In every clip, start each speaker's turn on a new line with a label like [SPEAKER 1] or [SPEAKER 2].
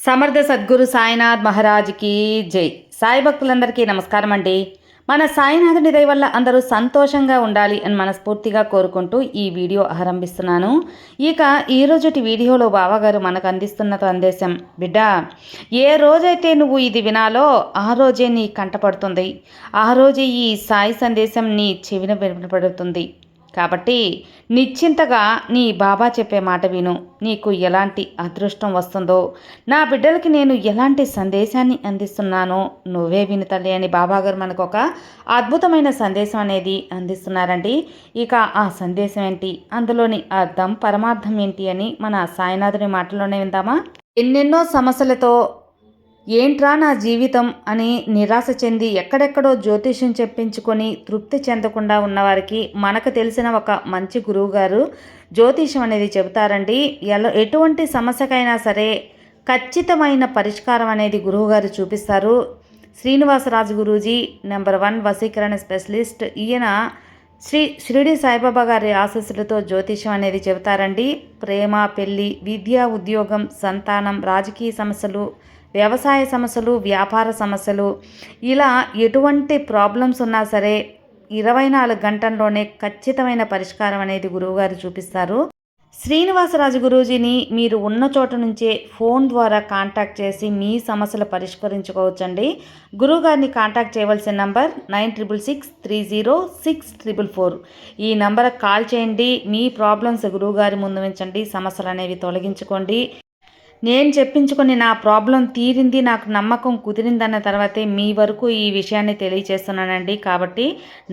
[SPEAKER 1] సమర్థ సద్గురు సాయినాథ్ మహారాజ్కి జై. సాయి భక్తులందరికీ నమస్కారం అండి. మన సాయినాథుని దయ వల్ల అందరూ సంతోషంగా ఉండాలి అని మనస్ఫూర్తిగా కోరుకుంటూ ఈ వీడియో ఆరంభిస్తున్నాను. ఇక ఈ రోజుటి వీడియోలో బావగారు మనకు అందిస్తున్న సందేశం బిడ్డ ఏ రోజైతే నువ్వు ఇది వినాలో ఆ రోజే నీ కంటపడుతుంది ఆ రోజే ఈ సాయి సందేశం నీ చెవిన వినపడుతుంది. కాబట్టి నిశ్చింతగా నీ బాబా చెప్పే మాట విను. నీకు ఎలాంటి అదృష్టం వస్తుందో నా బిడ్డలకి నేను ఎలాంటి సందేశాన్ని అందిస్తున్నానో నువ్వే విను తల్లి అని బాబాగారు మనకు ఒక అద్భుతమైన సందేశం అనేది అందిస్తున్నారండి. ఇక ఆ సందేశం ఏంటి? అందులోని అర్థం పరమార్థం ఏంటి అని మన సాయినాథుని మాటలోనే విందామా? ఎన్నెన్నో సమస్యలతో ఏంట్రా నా జీవితం అని నిరాశ చెంది ఎక్కడెక్కడో జ్యోతిష్యం చెప్పించుకొని తృప్తి చెందకుండా ఉన్నవారికి మనకు తెలిసిన ఒక మంచి గురువు గారు జ్యోతిష్యం అనేది చెబుతారండి. ఎలా ఎటువంటి సమస్యకైనా సరే ఖచ్చితమైన పరిష్కారం అనేది గురువుగారు చూపిస్తారు. శ్రీనివాసరాజు గురూజీ నెంబర్ వన్ వసీకరణ స్పెషలిస్ట్. ఈయన శ్రీ షిరిడి సాయిబాబా గారి ఆశస్సులతో జ్యోతిషం అనేది చెబుతారండి. ప్రేమ పెళ్ళి విద్య ఉద్యోగం సంతానం రాజకీయ సమస్యలు వ్యవసాయ సమస్యలు వ్యాపార సమస్యలు ఇలా ఎటువంటి ప్రాబ్లమ్స్ ఉన్నా సరే ఇరవై నాలుగు గంటల్లోనే ఖచ్చితమైన పరిష్కారం అనేది గురువుగారు చూపిస్తారు. శ్రీనివాసరాజు గురూజీని మీరు ఉన్న చోట నుంచే ఫోన్ ద్వారా కాంటాక్ట్ చేసి మీ సమస్యలు పరిష్కరించుకోవచ్చండి. గురువుగారిని కాంటాక్ట్ చేయవలసిన number nine triple six three zero six triple four. ఈ నంబర్కి కాల్ చేయండి. మీ ప్రాబ్లమ్స్ గురువుగారి ముందు ఉంచండి సమస్యలు అనేవి తొలగించుకోండి. నేను చెప్పించుకుని నా ప్రాబ్లం తీరింది నాకు నమ్మకం కుదిరిందన్న తర్వాతే మీ వరకు ఈ విషయాన్ని తెలియచేస్తున్నానండి. కాబట్టి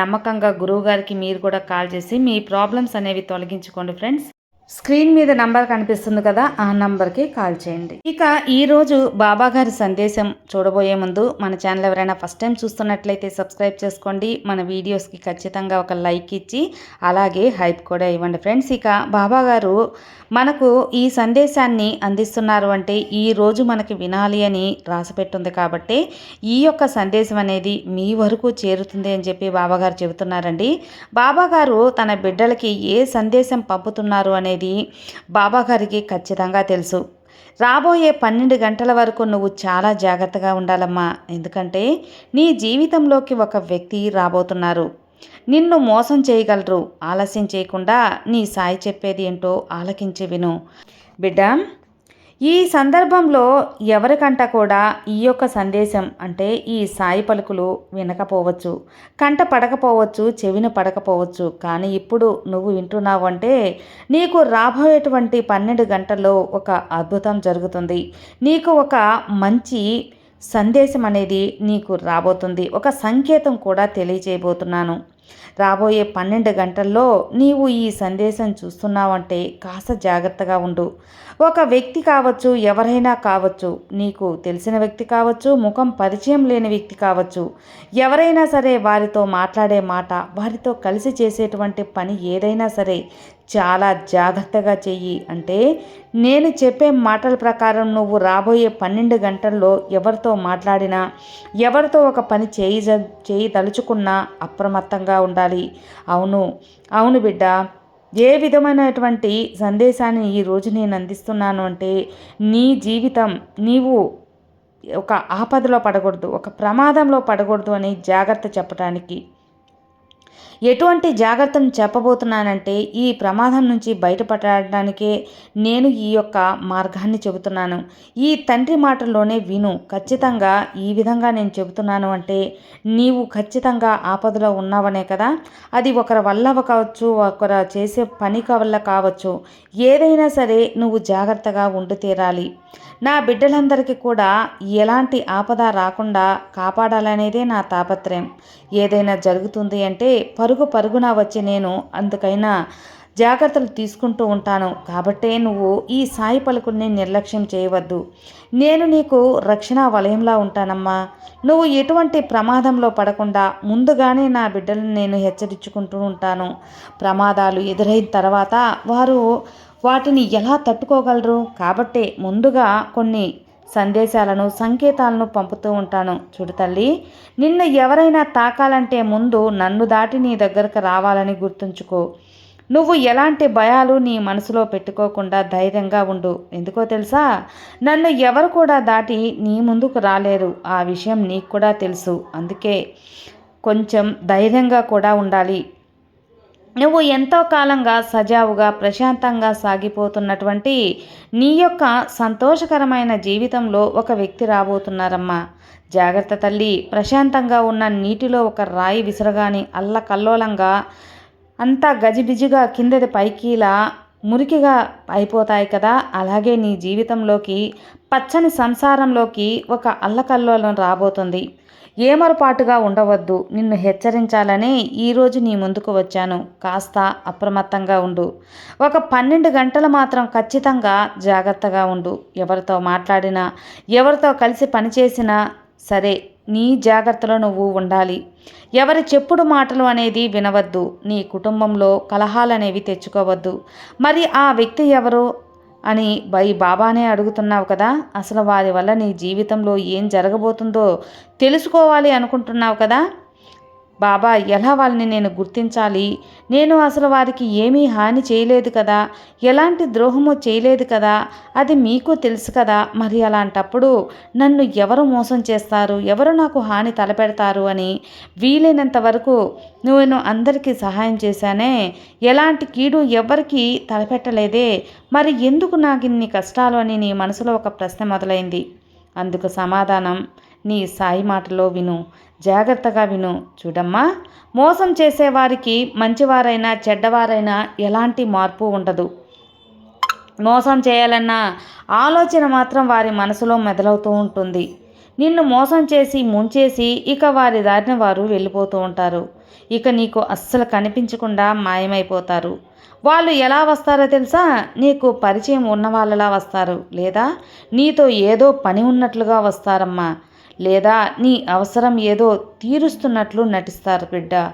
[SPEAKER 1] నమ్మకంగా గురువుగారికి మీరు కూడా కాల్ చేసి మీ ప్రాబ్లమ్స్ అనేవి తొలగించుకోండి ఫ్రెండ్స్. స్క్రీన్ మీద నంబర్ కనిపిస్తుంది కదా ఆ నంబర్కి కాల్ చేయండి. ఇక ఈరోజు బాబాగారి సందేశం చూడబోయే ముందు మన ఛానల్ ఎవరైనా ఫస్ట్ టైం చూస్తున్నట్లయితే సబ్స్క్రైబ్ చేసుకోండి. మన వీడియోస్కి ఖచ్చితంగా ఒక లైక్ ఇచ్చి అలాగే హైప్ కూడా ఇవ్వండి ఫ్రెండ్స్. ఇక బాబాగారు మనకు ఈ సందేశాన్ని అందిస్తున్నారు అంటే ఈ రోజు మనకి వినాలి అని రాసిపెట్టుంది కాబట్టి ఈ యొక్క సందేశం అనేది మీ వరకు చేరుతుంది అని చెప్పి బాబాగారు చెబుతున్నారండి. బాబాగారు తన బిడ్డలకి ఏ సందేశం పంపుతున్నారు అనేది బాబాగారికి ఖచ్చితంగా తెలుసు. రాబోయే పన్నెండు గంటల వరకు నువ్వు చాలా జాగ్రత్తగా ఉండాలమ్మా. ఎందుకంటే నీ జీవితంలోకి ఒక వ్యక్తి రాబోతున్నారు. నిన్ను మోసం చేయగలరు. ఆలస్యం చేయకుండా నీ సాయి చెప్పేది ఏంటో ఆలకించి విను. బిడ్డ ఈ సందర్భంలో ఎవరికంట కూడా ఈ యొక్క సందేశం అంటే ఈ సాయి పలుకులు వినకపోవచ్చు కంట పడకపోవచ్చు చెవిన పడకపోవచ్చు. కానీ ఇప్పుడు నువ్వు వింటున్నావు అంటే నీకు రాబోయేటువంటి పన్నెండు గంటల్లో ఒక అద్భుతం జరుగుతుంది. నీకు ఒక మంచి సందేశం అనేది నీకు రాబోతుంది. ఒక సంకేతం కూడా తెలియజేయబోతున్నాను. రాబోయే పన్నెండు గంటల్లో నీవు ఈ సందేశం చూస్తున్నావంటే కాస్త జాగ్రత్తగా ఉండు. ఒక వ్యక్తి కావచ్చు ఎవరైనా కావచ్చు నీకు తెలిసిన వ్యక్తి కావచ్చు ముఖం పరిచయం లేని వ్యక్తి కావచ్చు ఎవరైనా సరే వారితో మాట్లాడే మాట వారితో కలిసి చేసేటువంటి పని ఏదైనా సరే చాలా జాగ్రత్తగా చెయ్యి. అంటే నేను చెప్పే మాటల ప్రకారం నువ్వు రాబోయే పన్నెండు గంటల్లో ఎవరితో మాట్లాడినా ఎవరితో ఒక పని చేయి చేయి తలుచుకున్నా అప్రమత్తంగా ఉండాలి. అవును అవును బిడ్డ. ఏ విధమైనటువంటి సందేశాన్ని ఈరోజు నేను అందిస్తున్నాను అంటే నీ జీవితం నీవు ఒక ఆపదలో పడకూడదు ఒక ప్రమాదంలో పడకూడదు అని జాగ్రత్త చెప్పడానికి ఎటువంటి జాగ్రత్తను చెప్పబోతున్నానంటే ఈ ప్రమాదం నుంచి బయటపడడానికే నేను ఈ యొక్క మార్గాన్ని చెబుతున్నాను. ఈ తండ్రి మాటల్లోనే విను. ఖచ్చితంగా ఈ విధంగా నేను చెబుతున్నాను అంటే నీవు ఖచ్చితంగా ఆపదలో ఉన్నావనే కదా? అది ఒకరి వల్ల కావచ్చు ఒకరు చేసే పని వల్ల కావచ్చు. ఏదైనా సరే నువ్వు జాగ్రత్తగా ఉండి తీరాలి. నా బిడ్డలందరికీ కూడా ఎలాంటి ఆపద రాకుండా కాపాడాలనేదే నా తాపత్రయం. ఏదైనా జరుగుతుంది అంటే పరుగు పరుగున వచ్చి నేను అందుకైనా జాగ్రత్తలు తీసుకుంటూ ఉంటాను. కాబట్టే నువ్వు ఈ సాయి పలుకుల్ని నిర్లక్ష్యం చేయవద్దు. నేను నీకు రక్షణ వలయంలా ఉంటానమ్మా. నువ్వు ఎటువంటి ప్రమాదంలో పడకుండా ముందుగానే నా బిడ్డలను నేను హెచ్చరించుకుంటూ ఉంటాను. ప్రమాదాలు ఎదురైన తర్వాత వారు వాటిని ఎలా తట్టుకోగలరు? కాబట్టే ముందుగా కొన్ని సందేశాలను సంకేతాలను పంపుతూ ఉంటాను. చూడు తల్లి నిన్ను ఎవరైనా తాకాలంటే ముందు నన్ను దాటి నీ దగ్గరకు రావాలని గుర్తుంచుకో. నువ్వు ఎలాంటి భయాలు నీ మనసులో పెట్టుకోకుండా ధైర్యంగా ఉండు. ఎందుకో తెలుసా? నన్ను ఎవరు కూడా దాటి నీ ముందుకు రాలేరు. ఆ విషయం నీకు కూడా తెలుసు. అందుకే కొంచెం ధైర్యంగా కూడా ఉండాలి. నువ్వు ఎంతో కాలంగా సజావుగా ప్రశాంతంగా సాగిపోతున్నటువంటి నీ యొక్క సంతోషకరమైన జీవితంలో ఒక వ్యక్తి రాబోతున్నారమ్మా. జాగ్రత్త తల్లి. ప్రశాంతంగా ఉన్న నీటిలో ఒక రాయి విసరగాని అల్లకల్లోలంగా అంతా గజిబిజిగా కిందది పైకిలా మురికిగా అయిపోతాయి కదా. అలాగే నీ జీవితంలోకి పచ్చని సంసారంలోకి ఒక అల్లకల్లోలం రాబోతుంది. ఏమరపాటుగా ఉండవద్దు. నిన్ను హెచ్చరించాలనే ఈరోజు నీ ముందుకు వచ్చాను. కాస్త అప్రమత్తంగా ఉండు. ఒక పన్నెండు గంటలు మాత్రం ఖచ్చితంగా జాగ్రత్తగా ఉండు. ఎవరితో మాట్లాడినా ఎవరితో కలిసి పనిచేసినా సరే నీ జాగ్రత్తలో నువ్వు ఉండాలి. ఎవరి చెప్పుడు మాటలు అనేది వినవద్దు. నీ కుటుంబంలో కలహాలనేవి తెచ్చుకోవద్దు. మరి ఆ వ్యక్తి ఎవరు? అని బై బాబానే అడుగుతున్నావు కదా? అసలు వారి వల్ల నీ జీవితంలో ఏం జరగబోతుందో తెలుసుకోవాలి అనుకుంటున్నావు కదా? బాబా ఎలా వాళ్ళని నేను గుర్తించాలి? నేను అసలు వారికి ఏమీ హాని చేయలేదు కదా? ఎలాంటి ద్రోహము చేయలేదు కదా? అది మీకు తెలుసు కదా? మరి అలాంటప్పుడు నన్ను ఎవరు మోసం చేస్తారు? ఎవరు నాకు హాని తలపెడతారు అని వీలైనంత వరకు నేను అందరికీ సహాయం చేశానే. ఎలాంటి కీడు ఎవరికి తలపెట్టలేదే. మరి ఎందుకు నాకు ఇన్ని కష్టాలు అని నీ మనసులో ఒక ప్రశ్న మొదలైంది? అందుకు సమాధానం నీ సాయి మాటలో విను జాగ్రత్తగా విను. చూడమ్మా మోసం చేసేవారికి మంచివారైనా చెడ్డవారైనా ఎలాంటి మార్పు ఉండదు. మోసం చేయాలన్న ఆలోచన మాత్రం వారి మనసులో మెదలవుతూ ఉంటుంది. నిన్ను మోసం చేసి ముంచేసి ఇక వారి దారిన వారు వెళ్ళిపోతూ ఉంటారు. ఇక నీకు అస్సలు కనిపించకుండా మాయమైపోతారు. వాళ్ళు ఎలా వస్తారో తెలుసా? నీకు పరిచయం ఉన్న వాళ్ళలా వస్తారు. లేదా నీతో ఏదో పని ఉన్నట్లుగా వస్తారమ్మా. లేదా నీ అవసరం ఏదో తీరుస్తున్నట్లు నటిస్తారు బిడ్డ.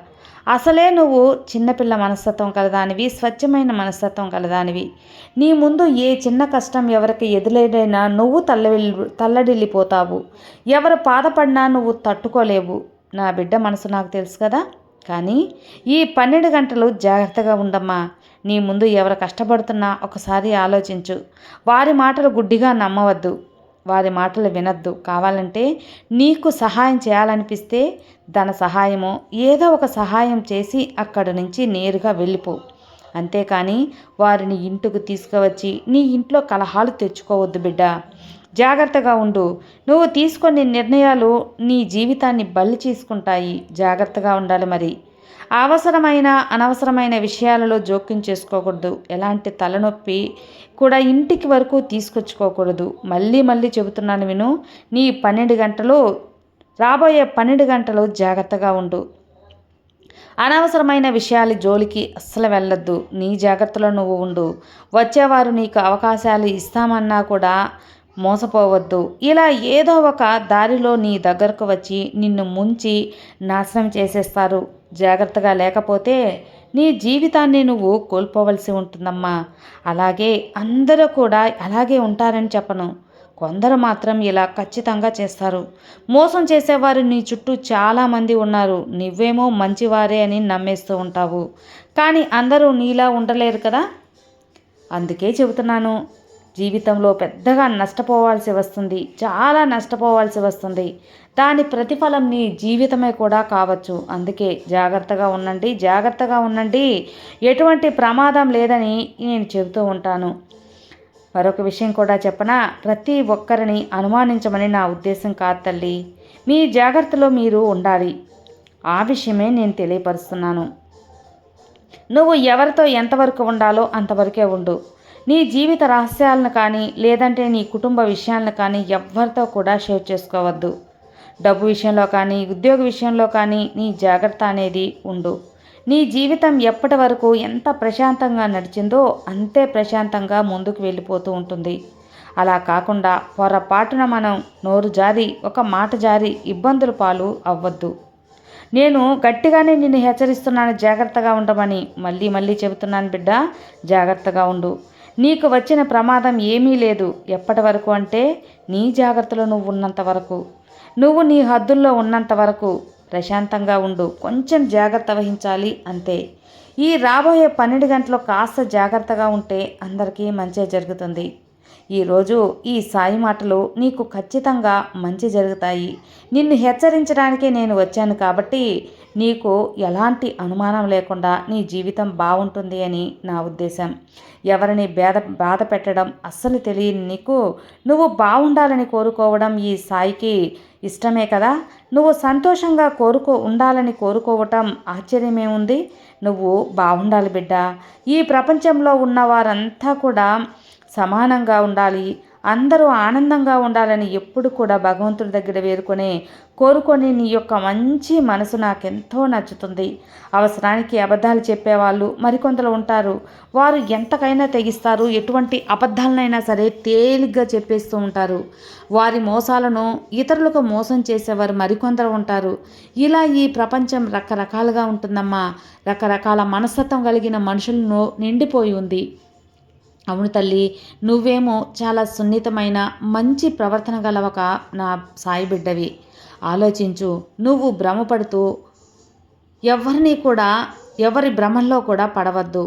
[SPEAKER 1] అసలే నువ్వు చిన్నపిల్ల మనస్తత్వం కలదానివి స్వచ్ఛమైన మనస్తత్వం కలదానివి. నీ ముందు ఏ చిన్న కష్టం ఎవరికి ఎదురైనా నువ్వు తల్లవిల్లి తల్లడిల్లిపోతావు. ఎవరు బాధపడినా నువ్వు తట్టుకోలేవు. నా బిడ్డ మనసు నాకు తెలుసు కదా. కానీ ఈ పన్నెండు గంటలు జాగ్రత్తగా ఉండమ్మా. నీ ముందు ఎవరు కష్టపడుతున్నా ఒకసారి ఆలోచించు. వారి మాటలు గుడ్డిగా నమ్మవద్దు. వారి మాటలు వినద్దు. కావాలంటే నీకు సహాయం చేయాలనిపిస్తే ధన సహాయమో ఏదో ఒక సహాయం చేసి అక్కడి నుంచి నేరుగా వెళ్ళిపో. అంతేకాని వారిని ఇంటికి తీసుకువచ్చి నీ ఇంట్లో కలహాలు తెచ్చుకోవద్దు బిడ్డ. జాగ్రత్తగా ఉండు. నువ్వు తీసుకునే నిర్ణయాలు నీ జీవితాన్ని బలి చేసుకుంటాయి. జాగ్రత్తగా ఉండాలి మరి. అవసరమైన అనవసరమైన విషయాలలో జోక్యం చేసుకోకూడదు. ఎలాంటి తలనొప్పి కూడా ఇంటికి వరకు తీసుకొచ్చుకోకూడదు. మళ్ళీ మళ్ళీ చెబుతున్నాను విను నీ పన్నెండు గంటలు రాబోయే పన్నెండు గంటలు జాగ్రత్తగా ఉండు. అనవసరమైన విషయాలు జోలికి అస్సలు వెళ్ళొద్దు. నీ జాగ్రత్తలో నువ్వు ఉండు. వచ్చేవారు నీకు అవకాశాలు ఇస్తామన్నా కూడా మోసపోవద్దు. ఇలా ఏదో ఒక దారిలో నీ దగ్గరకు వచ్చి నిన్ను ముంచి నాశనం చేసేస్తారు. జాగ్రత్తగా లేకపోతే నీ జీవితాన్ని నువ్వు కోల్పోవలసి ఉంటుందమ్మా. అలాగే అందరూ కూడా అలాగే ఉంటారని చెప్పను. కొందరు మాత్రం ఇలా ఖచ్చితంగా చేస్తారు. మోసం చేసేవారు నీ చుట్టూ చాలామంది ఉన్నారు. నువ్వేమో మంచివారే అని నమ్మేస్తూ ఉంటావు. కానీ అందరూ నీలా ఉండలేరు కదా? అందుకే చెబుతున్నాను. జీవితంలో పెద్దగా నష్టపోవాల్సి వస్తుంది. చాలా నష్టపోవాల్సి వస్తుంది. దాని ప్రతిఫలం నీ జీవితమే కూడా కావచ్చు. అందుకే జాగ్రత్తగా ఉండండి. జాగ్రత్తగా ఉండండి. ఎటువంటి ప్రమాదం లేదని నేను చెబుతూ ఉంటాను. మరొక విషయం కూడా చెప్పనా? ప్రతి ఒక్కరిని అనుమానించమని నా ఉద్దేశం కాదు తల్లి. మీ జాగ్రత్తలో మీరు ఉండాలి. ఆ విషయమే నేను తెలియపరుస్తున్నాను. నువ్వు ఎవరితో ఎంతవరకు ఉండాలో అంతవరకే ఉండు. నీ జీవిత రహస్యాలను కానీ లేదంటే నీ కుటుంబ విషయాలను కానీ ఎవ్వరితో కూడా షేర్ చేసుకోవద్దు. డబ్బు విషయంలో కానీ ఉద్యోగ విషయంలో కానీ నీ జాగ్రత్త అనేది ఉండు. నీ జీవితం ఎప్పటి వరకు ఎంత ప్రశాంతంగా నడిచిందో అంతే ప్రశాంతంగా ముందుకు వెళ్ళిపోతూ ఉంటుంది. అలా కాకుండా పొరపాటున మనం నోరు జారి ఒక మాట జారి ఇబ్బందుల పాలు అవ్వద్దు. నేను గట్టిగానే నిన్ను హెచ్చరిస్తున్నాను జాగ్రత్తగా ఉండమని. మళ్ళీ మళ్ళీ చెబుతున్నాను బిడ్డ జాగ్రత్తగా ఉండు. నీకు వచ్చిన ప్రమాదం ఏమీ లేదు. ఎప్పటి వరకు అంటే నీ జాగ్రత్తలో నువ్వు ఉన్నంత వరకు. నువ్వు నీ హద్దుల్లో ఉన్నంత వరకు. ప్రశాంతంగా ఉండు. కొంచెం జాగ్రత్త వహించాలి అంతే. ఈ రాబోయే పన్నెండు గంటలు కాస్త జాగ్రత్తగా ఉంటే అందరికీ మంచి జరుగుతుంది. ఈరోజు ఈ సాయి మాటలు నీకు ఖచ్చితంగా మంచి జరుగుతాయి. నిన్ను హెచ్చరించడానికే నేను వచ్చాను కాబట్టి నీకు ఎలాంటి అనుమానం లేకుండా నీ జీవితం బాగుంటుంది అని నా ఉద్దేశం. ఎవరిని బేద బాధ పెట్టడం అస్సలు తెలియని నీకు నువ్వు బాగుండాలని కోరుకోవడం ఈ సాయికి ఇష్టమే కదా? నువ్వు సంతోషంగా కోరుకో ఉండాలని కోరుకోవటం ఆశ్చర్యమేముంది? నువ్వు బాగుండాలి బిడ్డ. ఈ ప్రపంచంలో ఉన్న వారంతా కూడా సమానంగా ఉండాలి. అందరూ ఆనందంగా ఉండాలని ఎప్పుడు కూడా భగవంతుడి దగ్గర వేరుకొని కోరుకొని నీ యొక్క మంచి మనసు నాకెంతో నచ్చుతుంది. అవసరానికి అబద్ధాలు చెప్పేవాళ్ళు మరికొందరు ఉంటారు. వారు ఎంతకైనా తెగిస్తారు. ఎటువంటి అబద్ధాలనైనా సరే తేలిగ్గా చెప్పేస్తూ ఉంటారు. వారి మోసాలను ఇతరులకు మోసం చేసేవారు మరికొందరు ఉంటారు. ఇలా ఈ ప్రపంచం రకరకాలుగా ఉంటుందమ్మా. రకరకాల మనస్తత్వం కలిగిన మనుషులను నిండిపోయి ఉంది. అవును తల్లి నువ్వేమో చాలా సున్నితమైన మంచి ప్రవర్తన గల ఒక నా సాయి బిడ్డవి. ఆలోచించు నువ్వు భ్రమపడుతూ ఎవరిని కూడా ఎవరి భ్రమంలో కూడా పడవద్దు.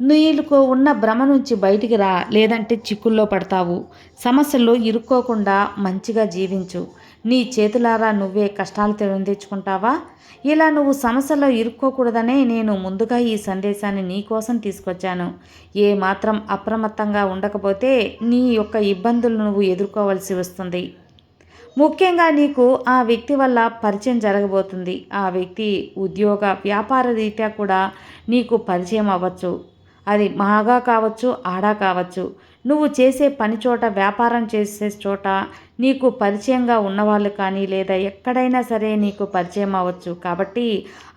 [SPEAKER 1] నీకు ఉన్న భ్రమ నుంచి బయటికి రా లేదంటే చిక్కుల్లో పడతావు. సమస్యల్లో ఇరుక్కోకుండా మంచిగా జీవించు. నీ చేతులారా నువ్వే కష్టాలు తెచ్చుకుంటావా ఇలా నువ్వు సమస్యలో ఇరుక్కోకూడదనే నేను ముందుగా ఈ సందేశాన్ని నీకోసం తీసుకొచ్చాను. ఏ మాత్రం అప్రమత్తంగా ఉండకపోతే నీ యొక్క ఇబ్బందులు నువ్వు ఎదుర్కోవాల్సి వస్తుంది. ముఖ్యంగా నీకు ఆ వ్యక్తి వల్ల పరిచయం జరగబోతుంది. ఆ వ్యక్తి ఉద్యోగ వ్యాపార రీత్యా కూడా నీకు పరిచయం అవ్వచ్చు. అది మహాగా కావచ్చు ఆడా కావచ్చు. నువ్వు చేసే పని చోట వ్యాపారం చేసే చోట నీకు పరిచయంగా ఉన్నవాళ్ళు కానీ లేదా ఎక్కడైనా సరే నీకు పరిచయం అవ్వచ్చు. కాబట్టి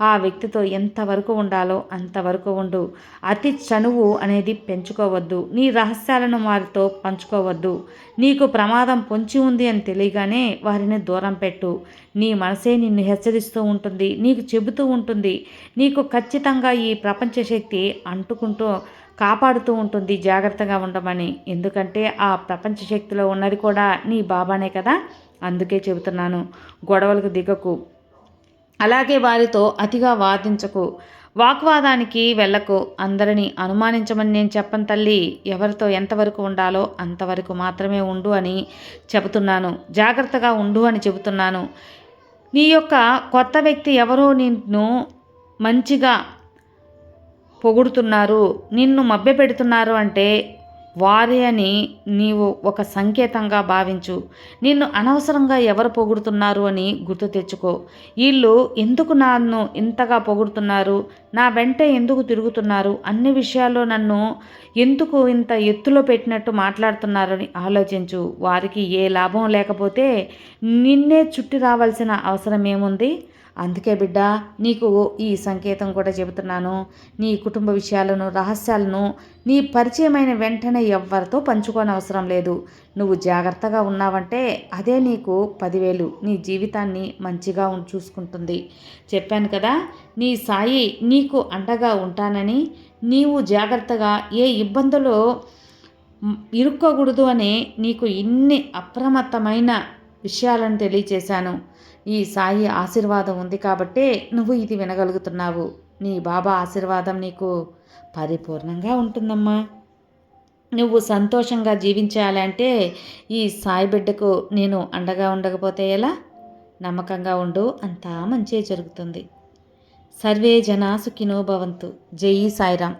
[SPEAKER 1] ఆ వ్యక్తితో ఎంతవరకు ఉండాలో అంతవరకు ఉండు. అతి చనువు అనేది పెంచుకోవద్దు. నీ రహస్యాలను వారితో పంచుకోవద్దు. నీకు ప్రమాదం పొంచి ఉంది అని తెలియగానే వారిని దూరం పెట్టు. నీ మనసే నిన్ను హెచ్చరిస్తూ ఉంటుంది. నీకు చెబుతూ ఉంటుంది. నీకు ఖచ్చితంగా ఈ ప్రపంచ శక్తి అంటుకుంటూ కాపాడుతూ ఉంటుంది జాగ్రత్తగా ఉండమని. ఎందుకంటే ఆ ప్రపంచ శక్తిలో ఉన్నది కూడా నీ బాబానే కదా? అందుకే చెబుతున్నాను గొడవలకు దిగకు. అలాగే వారితో అతిగా వాదించకు. వాగ్వాదానికి వెళ్ళకు. అందరినీ అనుమానించమని నేను చెప్పను తల్లి. ఎవరితో ఎంతవరకు ఉండాలో అంతవరకు మాత్రమే ఉండు అని చెబుతున్నాను. జాగ్రత్తగా ఉండు అని చెబుతున్నాను. నీ యొక్క కొత్త వ్యక్తి ఎవరో నిన్ను మంచిగా పొగుడుతున్నారు నిన్ను మభ్యపెడుతున్నారు అంటే వారే అని నీవు ఒక సంకేతంగా భావించు. నిన్ను అనవసరంగా ఎవరు పొగుడుతున్నారు అని గుర్తు తెచ్చుకో. వీళ్ళు ఎందుకు నన్ను ఇంతగా పొగుడుతున్నారు? నా వెంట ఎందుకు తిరుగుతున్నారు? అన్ని విషయాల్లో నన్ను ఎందుకు ఇంత ఎత్తులో పెట్టినట్టు మాట్లాడుతున్నారని ఆలోచించు. వారికి ఏ లాభం లేకపోతే నిన్నే చుట్టి రావాల్సిన అవసరం ఏముంది? అందుకే బిడ్డ నీకు ఈ సంకేతం కూడా చెబుతున్నాను. నీ కుటుంబ విషయాలను రహస్యాలను నీ పరిచయమైన వెంటనే ఎవ్వరితో పంచుకోనవసరం లేదు. నువ్వు జాగ్రత్తగా ఉన్నావంటే అదే నీకు పదివేలు నీ జీవితాన్ని మంచిగా చూసుకుంటుంది. చెప్పాను కదా నీ సాయి నీకు అండగా ఉంటానని నీవు జాగ్రత్తగా ఏ ఇబ్బందులు ఇరుక్కోకూడదు అని నీకు ఇన్ని అప్రమత్తమైన విషయాలను తెలియచేశాను. ఈ సాయి ఆశీర్వాదం ఉంది కాబట్టే నువ్వు ఇది వినగలుగుతున్నావు. నీ బాబా ఆశీర్వాదం నీకు పరిపూర్ణంగా ఉంటుందమ్మా. నువ్వు సంతోషంగా జీవించాలంటే ఈ సాయి బిడ్డకు నేను అండగా ఉండకపోతే ఎలా? నమ్మకంగా ఉండు అంతా మంచి జరుగుతుంది. సర్వే జనా సుఖినో భవంతు. జై సాయిరామ్.